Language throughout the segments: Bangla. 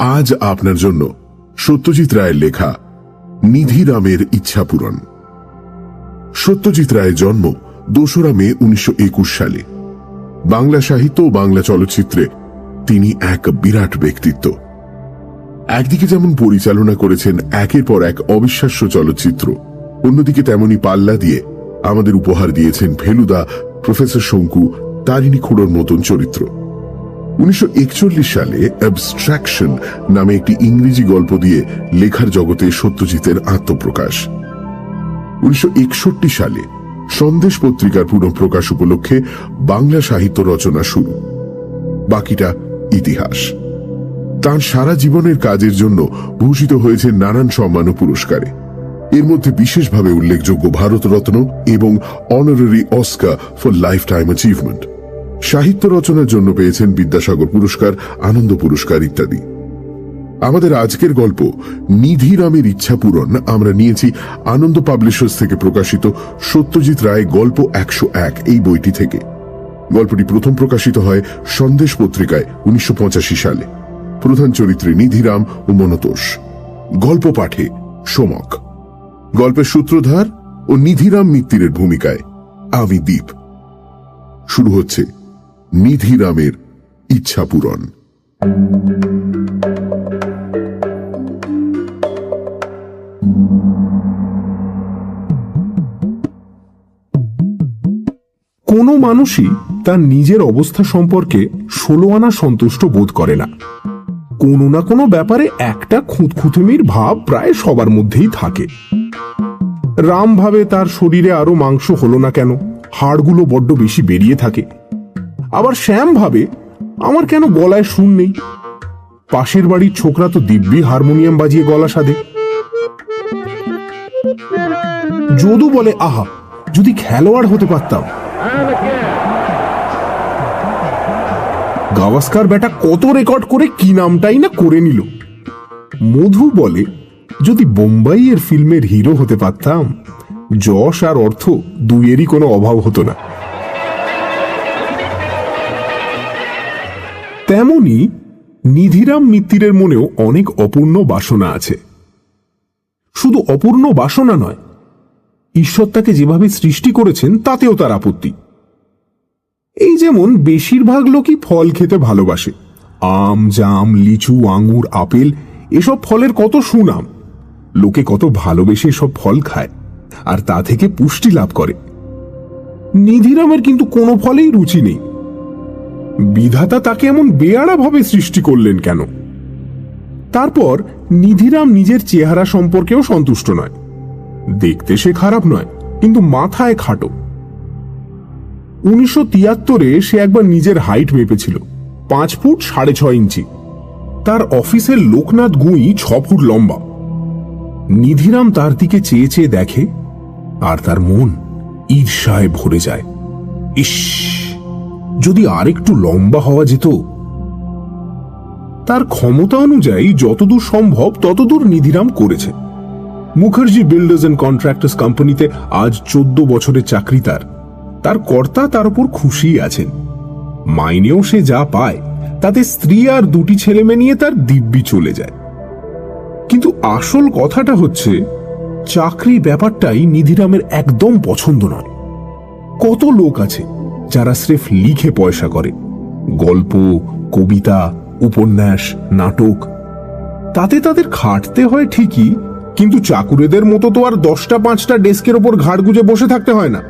আজ আপনার জন্য সত্যজিৎ রায়ের লেখা নিধিরামের ইচ্ছা পূরণ। সত্যজিৎ রায়ের জন্ম দোসরা মে উনিশশো একুশ সালে। বাংলা সাহিত্য ও বাংলা চলচ্চিত্রে তিনি এক বিরাট ব্যক্তিত্ব। একদিকে যেমন পরিচালনা করেছেন একের পর এক অবিশ্বাস্য চলচ্চিত্র, অন্যদিকে তেমনি পাল্লা দিয়ে আমাদের উপহার দিয়েছেন ফেলুদা, প্রফেসর শঙ্কু, তারিণী খুড়োর মতন চরিত্র। উনিশশো সালে অ্যাবস্ট্রাকশন নামে একটি ইংরেজি গল্প দিয়ে লেখার জগতে সত্যজিতের আত্মপ্রকাশ। উনিশশো সালে সন্দেশ পত্রিকার পুনঃপ্রকাশ উপলক্ষে বাংলা সাহিত্য রচনা শুরু। বাকিটা ইতিহাস। তার সারা জীবনের কাজের জন্য ভূষিত হয়েছে নানান সম্মান ও পুরস্কারে। এর মধ্যে বিশেষভাবে উল্লেখযোগ্য ভারতরত্ন এবং honorary Oscar for lifetime achievement. সাহিত্য রচনার জন্য পেয়েছেন বিদ্যাসাগর পুরস্কার, আনন্দ পুরস্কার ইত্যাদি। আমাদের আজকের গল্প নিধিরামের ইচ্ছা পূরণ। আমরা নিয়েছি আনন্দ পাবলিশার্স থেকে প্রকাশিত সত্যজিৎ রায় গল্প একশো এক, এই বইটি থেকে। গল্পটি প্রথম প্রকাশিত হয় সন্দেশ পত্রিকায়, উনিশশো পঁচাশি সালে। প্রধান চরিত্রে নিধিরাম ও মনতোষ। গল্প পাঠে সোমক। গল্পের সূত্রধার ও নিধিরাম মিত্তিরের ভূমিকায় আমি দ্বীপ শুরু হচ্ছে নিধিরামের ইচ্ছা পূরণ। কোনো মানুষই তার নিজের অবস্থা সম্পর্কে ষোলো আনা সন্তুষ্ট বোধ করে না। কোনো না কোনো ব্যাপারে একটা খুঁতখুঁতুমির ভাব প্রায় সবার মধ্যেই থাকে। রাম ভাবে তার শরীরে আরও মাংস হলো না কেন? হাড়গুলো বড্ড বেশি বেরিয়ে থাকে। আবার শ্যাম ভাবে, আমার কেন গলায় সুর নেই? পাশের বাড়ির ছোকরা তো দিব্যি হারমোনিয়াম বাজিয়ে গলা সাধে। যদু বলে, আহা, যদি খেলোয়াড় হতে পারতাম। গাভাস্কার বেটা কত রেকর্ড করে কি নামটাই না করে নিল। মধু বলে, যদি বোম্বাইয়ের ফিল্মের হিরো হতে পারতাম, যশ আর অর্থ দুইয়েরই কোনো অভাব হতো না। তেমনি নিধিরাম মিত্তিরের মনেও অনেক অপূর্ণ বাসনা আছে। শুধু অপূর্ণ বাসনা নয়, ঈশ্বর তাকে যেভাবে সৃষ্টি করেছেন, তাতেও তার আপত্তি। এই যেমন বেশিরভাগ লোকই ফল খেতে ভালোবাসে। আম, জাম, লিচু, আঙুর, আপেল, এসব ফলের কত সুনাম। লোকে কত ভালোবেসে সব ফল খায়, আর তা থেকে পুষ্টি লাভ করে। নিধিরামের কিন্তু কোনো ফলেই রুচি নেই। বিধাতা তাকে এমন বেয়াড়া ভাবে সৃষ্টি করলেন কেন? তারপর নিধিরাম নিজের চেহারা সম্পর্কেও সন্তুষ্ট নয়। দেখতে সে খারাপ নয়, কিন্তু মাথায় খাটো। উনিশশো তিয়াত্তরে সে একবার নিজের হাইট মেপেছিল, পাঁচ ফুট সাড়ে ছয় ইঞ্চি। তার অফিসের লোকনাথ গুঁই ছ ফুট লম্বা। নিধিরাম তার দিকে চেয়ে চেয়ে দেখে, আর তার মন ঈর্ষায় ভরে যায়। ইস! যদি আরেকটু লম্বা হওয়া যেত, তার ক্ষমতা অনুযায়ী যতদূর সম্ভব ততদূর নিধিরাম করেছে। মুখার্জি বিল্ডার্স অ্যান্ড কন্ট্রাক্টার্স কোম্পানিতে আজ চোদ্দ বছরের চাকরি তার। তার কর্তা তার উপর খুশি আছেন। মাইনেও সে যা পায়, তাতে স্ত্রী আর দুটি ছেলে মেয়ে নিয়ে তার দিব্যি চলে যায়। কিন্তু আসল কথাটা হচ্ছে চাকরি ব্যাপারটাই নিধিরামের একদম পছন্দ নয়। কত লোক আছে যারা স্রেফ লিখে পয়সা করে। গল্প, কবিতা, উপন্যাস, নাটক, তাতে তাদের খাটতে হয় ঠিকই, কিন্তু চাকুরেদের মতো তো আর দশটা, পাঁচটা ডেস্কের ওপর ঘাড় গুজে বসে থাকতে হয় না।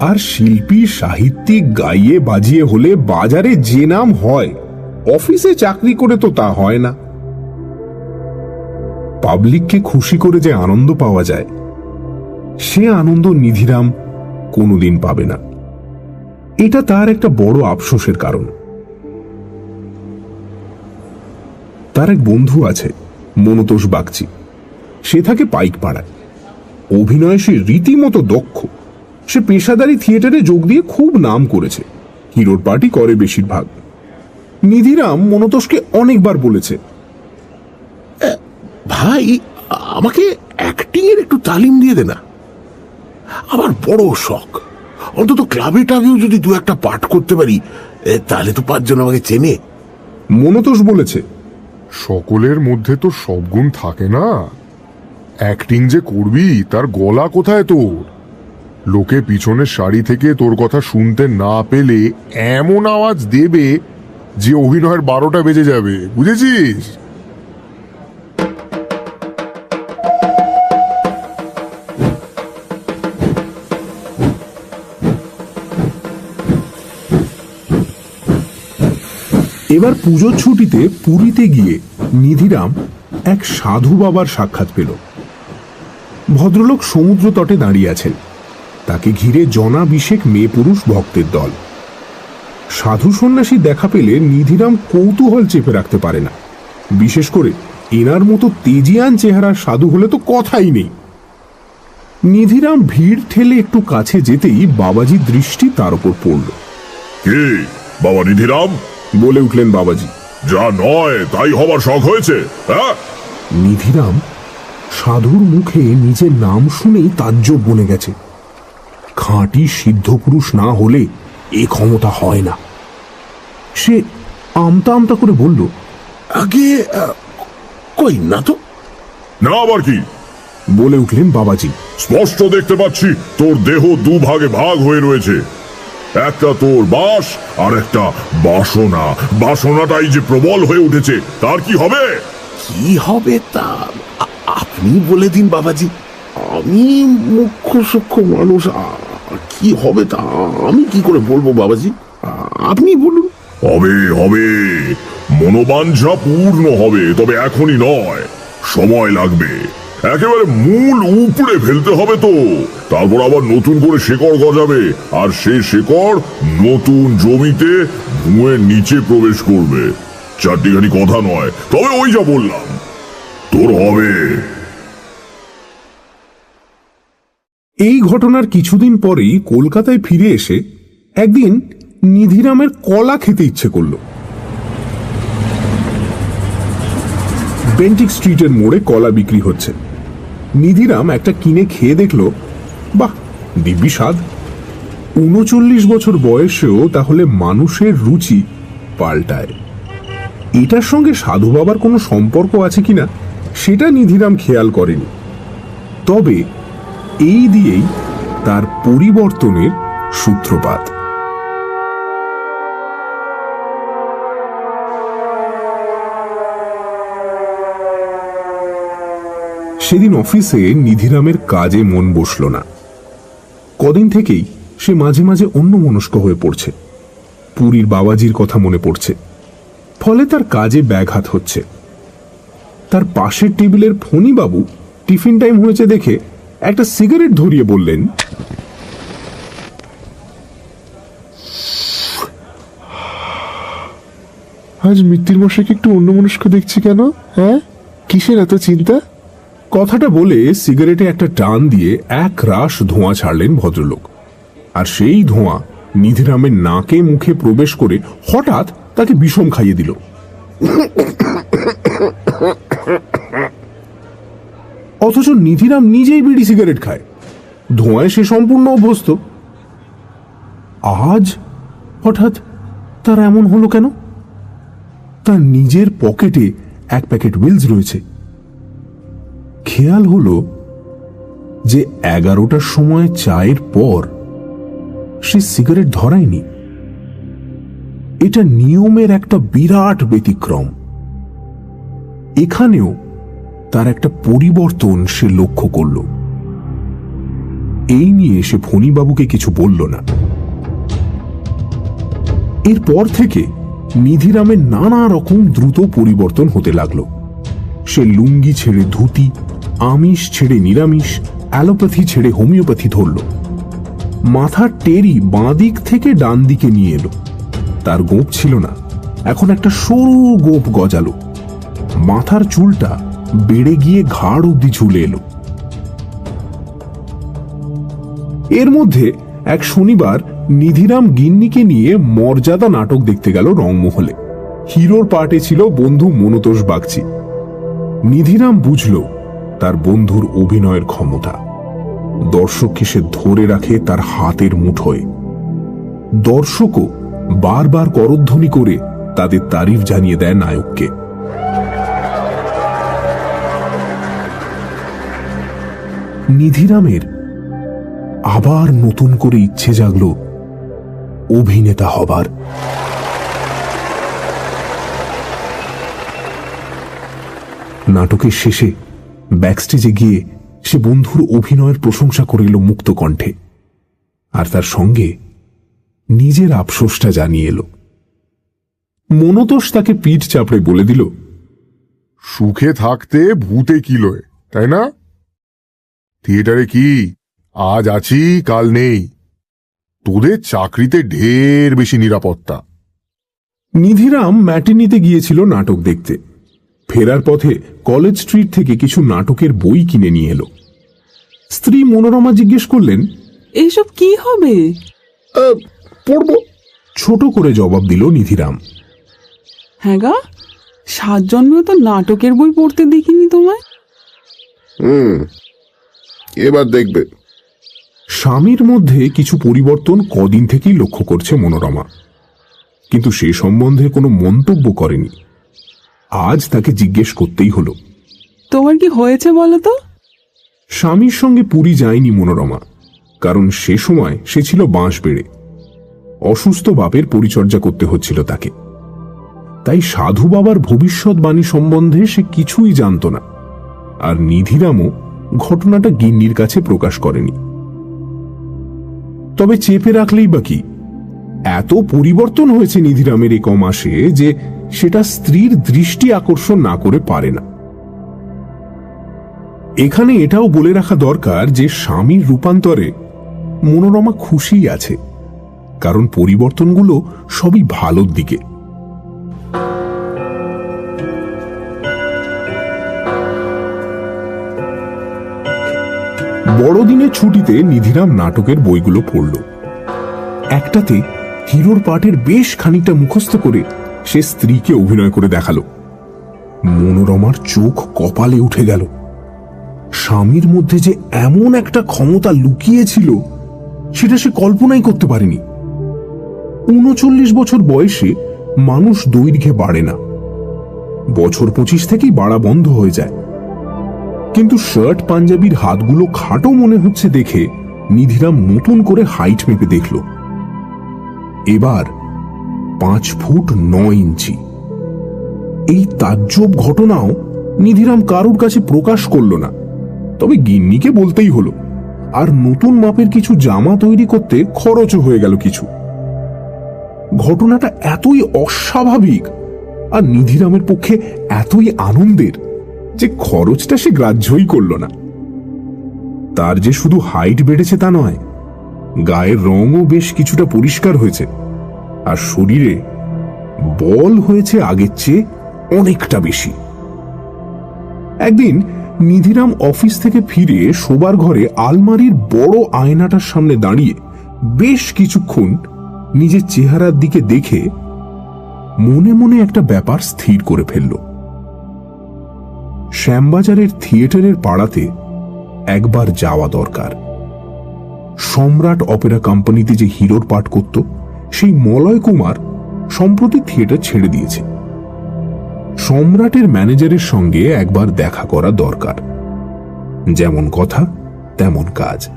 আর শিল্পী, সাহিত্যিক গাইয়ে বাজিয়ে হলে বাজারে যে নাম হয়, অফিসে চাকরি করে তো তা হয় না। পাবলিককে খুশি করে যে আনন্দ পাওয়া যায়, সে আনন্দ নিধিরাম কোনোদিন পাবে না। এটা তার একটা বড় আফসোসের কারণ। তার এক বন্ধু আছে, মনতোষ বাগচি। সে থাকে পাইক পাড়ায় অভিনয়ে সে রীতিমতো দক্ষ। সে পেশাদারি থিয়েটারে যোগ দিয়ে খুব নাম করেছে। হিরোর পার্টি করে বেশিরভাগ। নিধিরাম মনতোষকে অনেকবার বলেছে। ভাই, আমাকে অ্যাক্টিং এর একটু তালিম দিয়ে দে না। আমার বড় শখ। অন্তত ক্লাবে টাবেও যদি দু একটা পাঠ করতে পারি তাহলে তো পাঁচজন আমাকে চেনে। মনতোষ বলেছে, সকলের মধ্যে তো সব গুণ থাকে না। অ্যাক্টিং যে করবি, তার গলা কোথায় তোর? লোকে পিছনের শাড়ি থেকে তোর কথা শুনতে না পেলে এমন আওয়াজ দেবে যে অভিনয়ের বারোটা বেজে যাবে। বুঝেছিস? এবার পুজোর ছুটিতে পুরীতে গিয়ে নিধিরাম এক সাধু বাবার সাক্ষাৎ পেল। ভদ্রলোক সমুদ্র তটে দাঁড়িয়ে আছেন। তাকে ঘিরে জনাভিষেক মেয়ে পুরুষ ভক্তের দল। সাধু সন্ন্যাসী দেখা পেলে নিধিরাম কৌতূহল চেপে রাখতে পারে না। বিশেষ করে এনার মতো তেজিয়ান চেহারার সাধু হলে তো কথাই নেই। নিধিরাম ভিড় ঠেলে একটু কাছে যেতেই বাবাজির দৃষ্টি তার উপর পড়ল। কে? বাবা নিধিরাম? বলে উঠলেন বাবাজি। যা নয় তাই হবার শখ হয়েছে হ্যাঁ? নিধিরাম সাধুর মুখে নিজের নাম শুনেই তাজ্জব বনে গেছে। খাঁটি সিদ্ধ পুরুষ না হলে এ ক্ষমতা হয় না। সে আমতা আমতা করে বলল আগে কই না তো? না আবার কি? বলে উঠলেন বাবাজি। স্পষ্ট দেখতে পাচ্ছি তোর দেহ দুভাগে ভাগ হয়ে রয়েছে। একটা তোর বাস আর একটা বাসনা। বাসনাটাই যে প্রবল হয়ে উঠেছে তার কি হবে? কি হবে তা আপনি বলে দিন বাবাজি। আমি মুখ্য সূক্ষ্ম মানুষ কি হবে তা আমি কি করে বলব বাবাজি? আপনি বলুন। হবে হবে। মনোবাঞ্ছা পূর্ণ হবে তবে এখনই নয়। সময় লাগবে। একেবারে মূল উপড়ে ফেলতে হবে তো। তারপর আবার নতুন করে শেকড় গজাবে, আর সেই শেকড় নতুন জমিতে ভুঁয়ের নিচে প্রবেশ করবে। চারটিখানি কথা নয়, তবে ওই যা বললাম। তোর হবে। এই ঘটনার কিছুদিন পরেই কলকাতায় ফিরে এসে একদিন নিধিরামের কলা খেতে ইচ্ছে করল। বেন্টিক স্ট্রিটের মোড়ে কলা বিক্রি হচ্ছে। নিধিরাম একটা কিনে খেয়ে দেখল, বাহ, দিব্যি স্বাদ। উনচল্লিশ বছর বয়সেও তাহলে মানুষের রুচি পাল্টায়। এটার সঙ্গে সাধু বাবার কোনো সম্পর্ক আছে কিনা, সেটা নিধিরাম খেয়াল করেনি। তবে এই দিয়েই তার পরিবর্তনের সূত্রপাত। সেদিন অফিসে নিধিরামের কাজে মন বসল না। কদিন থেকেই সে মাঝে মাঝে অন্য মনস্ক হয়ে পড়ছে। পুরীর বাবাজির কথা মনে পড়ছে। ফলে তার কাজে ব্যাঘাত হচ্ছে। তার পাশের টেবিলের ফণি বাবু টিফিন টাইম হয়েছে দেখে একটা সিগারেট ধরিয়ে বললেন, আজ মৃত্যুর মশাইকে একটু অন্যমনস্ক দেখছি কেন হ্যাঁ? কিসের এত চিন্তা? কথাটা বলে সিগারেটে একটা টান দিয়ে এক রাশ ধোঁয়া ছাড়লেন ভদ্রলোক। আর সেই ধোঁয়া নিধিরামের নাকে মুখে প্রবেশ করে হঠাৎ তাকে বিষম খাইয়ে দিল। অথচ নিধিরাম নিজেই বিড়ি সিগারেট খায়। ধোঁয়ায় সে সম্পূর্ণ অভ্যস্ত। আজ হঠাৎ তার এমন হলো কেন? তার নিজের পকেটে এক প্যাকেট উইলস রয়েছে। খেয়াল হলো যে এগারোটার সময় চায়ের পর সে সিগারেট ধরায়নি। এটা নিয়মের একটা বিরাট ব্যতিক্রম। এখানেও তার একটা পরিবর্তন সে লক্ষ্য করল। এই নিয়ে সে ফণিবাবুকে কিছু বলল না। এরপর থেকে নিধিরামের নানা রকম দ্রুত পরিবর্তন হতে লাগল। সে লুঙ্গি ছেড়ে ধুতি, আমিষ ছেড়ে নিরামিষ, অ্যালোপ্যাথি ছেড়ে হোমিওপ্যাথি ধরল। মাথার টেরি বাঁ দিক থেকে ডান দিকে নিয়ে এলো। তার গোপ ছিল না, এখন একটা সরু গোপ গজালো। মাথার চুলটা বেড়ে গিয়ে ঘাড় অব্দি ঝুলে এলো। এর মধ্যে এক শনিবার নিধিরাম গিন্নিকে নিয়ে মর্যাদা নাটক দেখতে গেল রংমহলে। হিরোর পার্টে ছিল বন্ধু মনতোষ বাগচি। নিধিরাম বুঝল তার বন্ধুর অভিনয়ের ক্ষমতা। দর্শককে সে ধরে রাখে তার হাতের মুঠোয়। দর্শকও বারবার করধ্বনি করে তাদের তারিফ জানিয়ে দেয় নায়ককে। নিধিরামের আবার নতুন করে ইচ্ছে জাগল অভিনেতা হবার। নাটকের শেষে ব্যাকস্টেজে গিয়ে সে বন্ধুর অভিনয়ের প্রশংসা করিল মুক্ত কণ্ঠে আর তার সঙ্গে নিজের আফসোসটা জানিয়ে এলো। মনতোষ তাকে পিঠ চাপড়ে বলে দিল সুখে থাকতে ভূতে কিলোয় তাই না? থিয়েটারে কি আজ আছি কাল নেই। তোদের চাকরিতে ঢের বেশি নিরাপত্তা। নিধিরাম ম্যাটিনিতে গিয়েছিল নাটক দেখতে। ফেরার পথে কলেজ স্ট্রিট থেকে কিছু নাটকের বই কিনে নিয়ে এলো। স্ত্রী মনোরমা জিজ্ঞেস করলেন এইসব কি হবে? পড়ব। ছোট করে জবাব দিল নিধিরাম। হ্যাঁ গা সাত জন্মেও তো নাটকের বই পড়তে দেখিনি তোমায়? হুম এবার দেখবে। স্বামীর মধ্যে কিছু পরিবর্তন কদিন থেকেই লক্ষ্য করছে মনোরমা। কিন্তু সে সম্বন্ধে কোনো মন্তব্য করেনি। আজ তাকে জিজ্ঞেস করতেই হলো। তোমার কি হয়েছে বলো তো? স্বামীর সঙ্গে পুরী যায়নি মনোরমা কারণ সে সময় সে ছিল বাঁশ বেড়ে অসুস্থ বাপের পরিচর্যা করতে হচ্ছিল তাকে। তাই সাধু বাবার ভবিষ্যৎবাণী সম্বন্ধে সে কিছুই জানত না আর নিধিরামও ঘটনাটা গিন্নির কাছে প্রকাশ করেনি। তবে চেপে রাখলেই বা কি? এত পরিবর্তন হয়েছে নিধিরামের এ কমাসে যে সেটা স্ত্রীর দৃষ্টি আকর্ষণ না করে পারে না। এখানে এটাও বলে রাখা দরকার যে স্বামীর রূপান্তরে মনোরমা খুশিই আছে, কারণ পরিবর্তনগুলো সবই ভালোর দিকে। বড়দিনের ছুটিতে নিধিরাম নাটকের বইগুলো পড়ল। একটাতে হিরোর পাঠের বেশ খানিকটা মুখস্থ করে সে স্ত্রীকে অভিনয় করে দেখাল। মনোরমার চোখ কপালে উঠে গেল। স্বামীর মধ্যে যে এমন একটা ক্ষমতা লুকিয়েছিল, সেটা সে কল্পনাই করতে পারেনি। উনচল্লিশ বছর বয়সে মানুষ দৈর্ঘ্যে বাড়ে না। বছর পঁচিশ থেকেই বাড়া বন্ধ হয়ে যায়। কিন্তু শার্ট পাঞ্জাবির হাতগুলো খাটো মনে হচ্ছে দেখে নিধিরাম নতুন করে হাইট মেপে দেখল। এবার পাঁচ ফুট নয় ইঞ্চি। এই তাজ্জব ঘটনাও নিধিরাম কারুর কাছে প্রকাশ করল না। তবে গিন্নিকে বলতেই হলো, আর নতুন মাপের কিছু জামা তৈরি করতে খরচও হয়ে গেল কিছু। ঘটনাটা এতই অস্বাভাবিক, আর নিধিরামের পক্ষে এতই আনন্দের, যে খরচটা সে গ্রাহ্যই করল না। তার যে শুধু হাইট বেড়েছে তা নয়, গায়ের রঙও বেশ কিছুটা পরিষ্কার হয়েছে। আর শরীরে বল হয়েছে আগের চেয়ে অনেকটা বেশি। একদিন নিধিরাম অফিস থেকে ফিরে শোবার ঘরে আলমারির বড় আয়নাটার সামনে দাঁড়িয়ে বেশ কিছুক্ষণ নিজের চেহারার দিকে দেখে মনে মনে একটা ব্যাপার স্থির করে ফেলল। শ্যামবাজারের থিয়েটারের পাড়াতে একবার যাওয়া দরকার। সম্রাট অপেরা কোম্পানিতে যে হিরোর পাঠ করত সেই মলয় কুমার সম্প্রতি থিয়েটার ছেড়ে দিয়েছে। সম্রাটের ম্যানেজারের সঙ্গে একবার দেখা করা দরকার। যেমন কথা তেমন কাজ।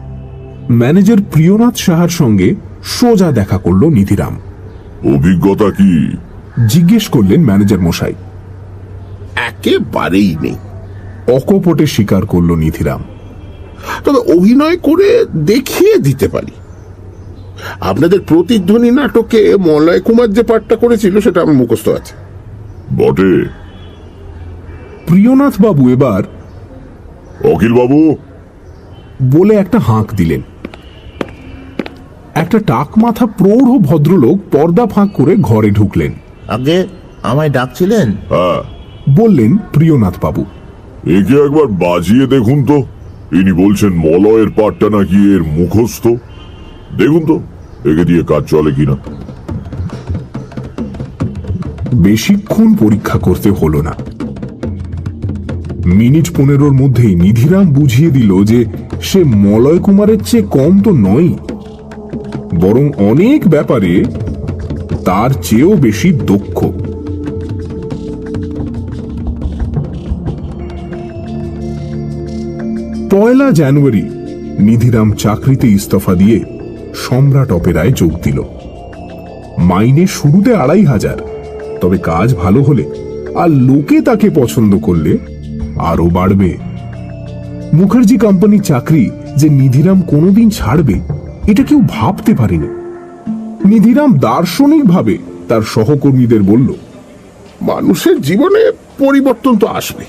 ম্যানেজার প্রিয়নাথ সাহার সঙ্গে সোজা দেখা করল নিধিরাম। অভিজ্ঞতা কি? জিজ্ঞেস করলেন ম্যানেজার মশাই। একেবারেই নেই। অকপটে স্বীকার করল নিধিরাম। তবে অভিনয় করে দেখিয়ে দিতে পারি। আপনাদের প্রতিধ্বনি নাটকে মলয় কুমার যে পাঠটা করেছিল সেটা আমার মুখস্থ আছে। বটে। প্রিয়নাথ বাবু এবার অখিল বাবু বলে একটা হাঁক দিলেন। একটা টাক মাথা প্রৌঢ় ভদ্রলোক পর্দা ফাঁক করে ঘরে ঢুকলেন। আগে আমায় ডাকছিলেন? হ্যাঁ। বললেন প্রিয়নাথ বাবু একে একবার বাজিয়ে দেখুন তো। ইনি বলছেন মলয়ের পাটটা নাকি এর মুখস্থ। দেখুন তো। একে দিয়ে কাজ চলে কিনা? বেশিক্ষণ পরীক্ষা করতে হলো না। মিনিট পনেরোর মধ্যেই নিধিরাম বুঝিয়ে দিল যে সে মলয় কুমারের চেয়ে কম তো নয়। বরং অনেক ব্যাপারে তার চেয়েও বেশি দক্ষ। পয়লা জানুয়ারি নিধিরাম চাকরিতে ইস্তফা দিয়ে সম্রাট অপেরায় যোগ দিল। মাইনে শুরুতে আড়াই হাজার। তবে কাজ ভালো হলে আর লোকে তাকে পছন্দ করলে আরও বাড়বে। মুখার্জি কোম্পানির চাকরি যে নিধিরাম কোনোদিন ছাড়বে, এটা কেউ ভাবতে পারেনি। নিধিরাম দার্শনিকভাবে তার সহকর্মীদের বলল, মানুষের জীবনে পরিবর্তন তো আসবে।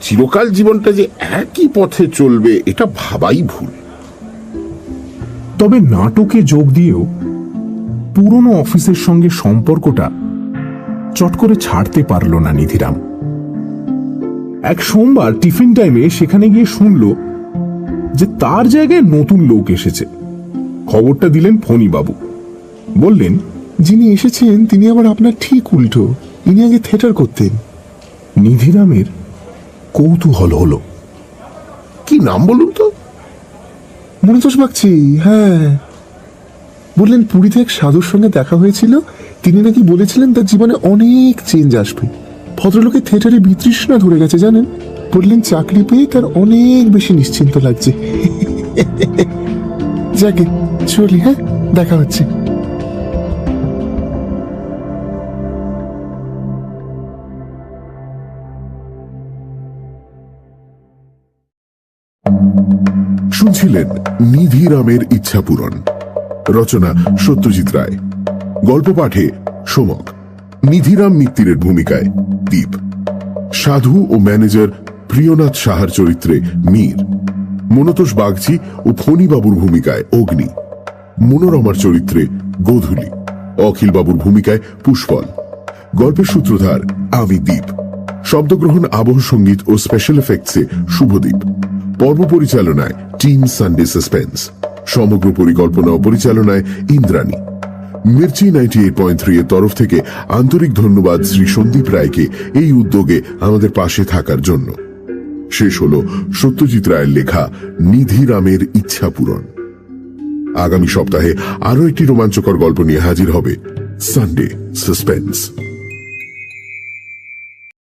চিরকাল জীবনটা যে একই পথে চলবে, এটা ভাবাই ভুল। তবে নাটকে যোগ দিয়েও পুরনো অফিসের সঙ্গে সম্পর্কটা চট করে ছাড়তে পারল না নিধিরাম। এক সোমবার টিফিন টাইমে সেখানে গিয়ে শুনল যে তার জায়গায় নতুন লোক এসেছে। খবরটা দিলেন ফণি বাবু বললেন, যিনি এসেছেন, তিনি আবার আপনার ঠিক উল্টো। ইনি আগে থিয়েটার করতেন। নিধিরামের কৌতূহল হলো। কি নাম বলুন তো? মনোতোষ বাগচি হ্যাঁ। বললেন পুরীতে এক সাধুর সঙ্গে দেখা হয়েছিল? তিনি নাকি বলেছিলেন তার জীবনে অনেক চেঞ্জ আসবে। ভদ্রলোকে থিয়েটারে বিতৃষ্ণা ধরে গেছে, জানেন? বললেন, চাকরি পেয়ে তার অনেক বেশি নিশ্চিন্ত লাগছে। যাকে, চলি হ্যাঁ দেখা হচ্ছে। শুনছিলেন নিধিরামের ইচ্ছা পূরণ রচনা সত্যজিৎ রায়। গল্প পাঠে সোমক। নিধিরাম মিত্তিরের ভূমিকায় দ্বীপ সাধু ও ম্যানেজার প্রিয়নাথ সাহার চরিত্রে মীর। মনতোষ বাগচি ও ফণিবাবুর ভূমিকায় অগ্নি। মনোরমার চরিত্রে গোধূলি। অখিল বাবুর ভূমিকায় পুষ্পল। গল্পের সূত্রধার, আমি দ্বীপ শব্দগ্রহণ, আবহ সংগীত ও স্পেশাল এফেক্টসে শুভদীপ। পর্ব পরিচালনায় টিম সানডে সাসপেন্স। সমগ্র পরিকল্পনা ও পরিচালনায় Indrani. Mirchi ninety eight point three এর তরফ থেকে আন্তরিক ধন্যবাদ শ্রী সন্দীপ রায়কে এই উদ্যোগে আমাদের পাশে থাকার জন্য। শেষ হল সত্যজিৎ রায়ের লেখা নিধি রামের ইচ্ছা পূরণ। আগামী সপ্তাহে আরও একটি রোমাঞ্চকর গল্প নিয়ে হাজির হবে সানডে সাসপেন্স।